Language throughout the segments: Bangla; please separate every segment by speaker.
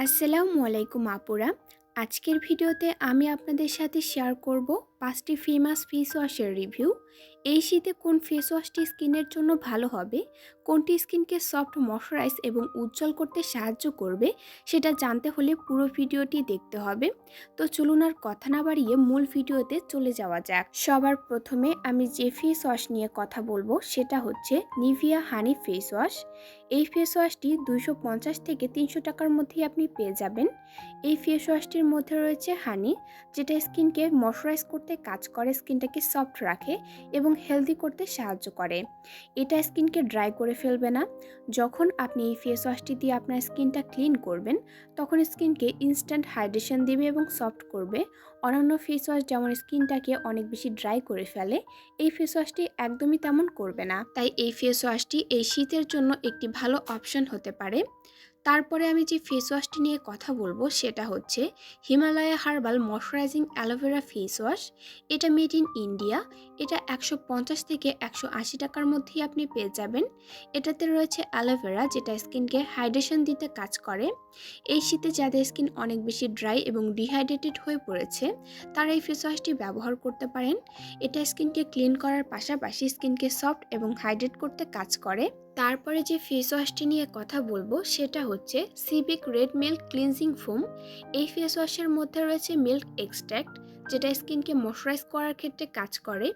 Speaker 1: আসসালামু আলাইকুম আপুরা। আজকের ভিডিওতে আমি আপনাদের সাথে শেয়ার করব পাঁচটি ফেমাস ফেস ওয়াশের রিভিউ এই শীতে কোন ফেস ওয়াশটি স্কিনের জন্য ভালো হবে? কোনটি স্কিনকে সফট ময়শ্চারাইজ এবং উজ্জ্বল করতে সাহায্য করবে? সেটা জানতে হলে পুরো ভিডিওটি দেখতে হবে। তো চলুন আর কথা না বাড়িয়ে মূল ভিডিওতে চলে যাওয়া যাক। সবার প্রথমে আমি যে ফেস ওয়াশ নিয়ে কথা বলব, সেটা হচ্ছে নিভিয়া হানি ফেস ওয়াশ এই ফেস ওয়াশটি পঞ্চাশ থেকে তিনশো টাকার মধ্যেই আপনি পেয়ে যাবেন। এই ফেস ওয়াশটির মধ্যে রয়েছে হানি যেটা স্কিনকে ময়শ্চারাইজ করতে কাজ করে স্কিনটাকে সফট রাখে এবং হেলদি করতে সাহায্য করে। এটা স্কিনকে ড্রাই করে ফেলবে না। যখন আপনি এই ফেস ওয়াশটি দিয়ে আপনার স্কিনটা ক্লিন করবেন, তখন স্কিনকে ইনস্ট্যান্ট হাইড্রেশন দেবে এবং সফট করবে। অন্যান্য ফেস ওয়াশ যেমন স্কিনটাকে অনেক বেশি ড্রাই করে ফেলে, এই ফেস ওয়াশটি একদমই তেমন করবে না। তাই এই ফেস ওয়াশটি এই শীতের জন্য একটি ভালো অপশন হতে পারে। তারপরে আমি যে ফেস ওয়াশটি নিয়ে কথা বলব সেটা হচ্ছে Himalaya herbal moisturising aloe vera face wash এটা মেড ইন ইন্ডিয়া এটা একশো পঞ্চাশ থেকে একশো আশি টাকার মধ্যেই আপনি পেয়ে যাবেন। এটাতে রয়েছে অ্যালোভেরা, যেটা স্কিনকে হাইড্রেশন দিতে কাজ করে। এই শীতে যাদের স্কিন অনেক বেশি ড্রাই এবং ডিহাইড্রেটেড হয়ে পড়েছে, তারা এই ফেস ওয়াশটি ব্যবহার করতে পারেন। এটা স্কিনকে ক্লিন করার পাশাপাশি স্কিনকে সফট এবং হাইড্রেট করতে কাজ করে। তারপরে যে ফেস ওয়াশটি নিয়ে কথা বলব, সেটা হচ্ছে সিবিক রেড মিল্ক ক্লিনজিং ফোম এই ফেস ওয়াশের মধ্যে রয়েছে মিল্ক এক্সট্র্যাক্ট যেটা স্কিনকে ময়শ্চারাইজ করার ক্ষেত্রে কাজ করে।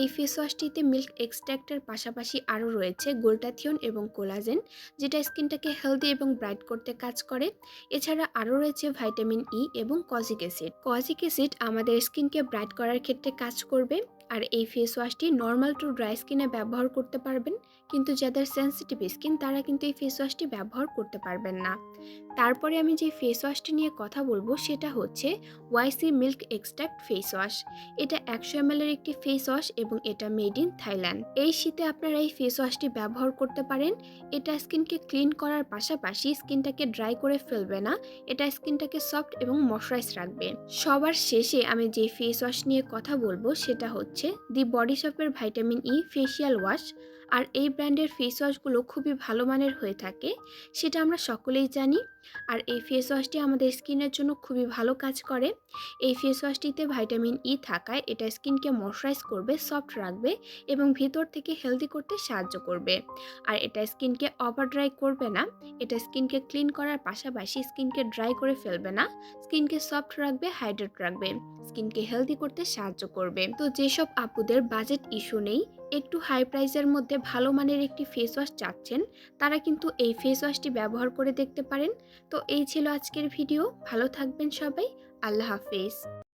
Speaker 1: এই ফেস ওয়াশটিতে মিল্ক এক্সট্র্যাক্টের পাশাপাশি আরও রয়েছে গোল্টাথিয়ন এবং কোলাজেন, যেটা স্কিনটাকে হেলদি এবং ব্রাইট করতে কাজ করে। এছাড়া আরও রয়েছে ভাইটামিন ই এবং কজিক অ্যাসিড। কজিক অ্যাসিড আমাদের স্কিনকে ব্রাইট করার ক্ষেত্রে কাজ করবে। আর এই ফেস ওয়াশটি নর্মাল টু ড্রাই স্কিনে ব্যবহার করতে পারবেন। কিন্তু যাদের সেন্সিটিভ স্কিন তারা কিন্তু এই ফেস ওয়াশটি ব্যবহার করতে পারবেন না। তারপরে আমি যে ফেস ওয়াশটি নিয়ে কথা বলব সেটা হচ্ছে YC milk extract face wash এটা একশো এম এর একটি ফেস ওয়াশ এবং এটা মেড ইন থাইল্যান্ড এই শীতে আপনারা এই ফেস ওয়াশটি ব্যবহার করতে পারেন। এটা স্কিনকে ক্লিন করার পাশাপাশি স্কিনটাকে ড্রাই করে ফেলবে না। এটা স্কিনটাকে সফট এবং ময়শ্চারাইজ রাখবে। সবার শেষে আমি যে ফেস ওয়াশ নিয়ে কথা বলব সেটা হচ্ছে দি বডি শপের ভাইটামিন ই ফেসিয়াল ওয়াশ আর এই ব্র্যান্ডের ফেস ওয়াশগুলো খুবই ভালো মানের হয়ে থাকে, সেটা আমরা সকলেই জানি। আর এই ফেস ওয়াশটি আমাদের স্কিনের জন্য খুবই ভালো কাজ করে। এই ফেস ওয়াশটিতে ভাইটামিন ই থাকায় এটা স্কিনকে ময়শ্চারাইজ করবে সফট রাখবে এবং ভিতর থেকে হেলদি করতে সাহায্য করবে। আর এটা স্কিনকে ওভার ড্রাই করবে না, এটা স্কিনকে ক্লিন করার পাশাপাশি স্কিনকে ড্রাই করে ফেলবে না স্কিনকে সফট রাখবে হাইড্রেট রাখবে স্কিনকে হেলদি করতে সাহায্য করবে। তো যেসব আপুদের বাজেট ইস্যু নেই একটু হাই প্রাইসের মধ্যে ভালো মানের একটি ফেস ওয়াশ চাচ্ছেন, তারা কিন্তু এই ফেস ওয়াশটি ব্যবহার করে দেখতে পারেন। তো এই ছিল আজকের ভিডিও ভালো থাকবেন সবাই, আল্লাহ হাফেজ।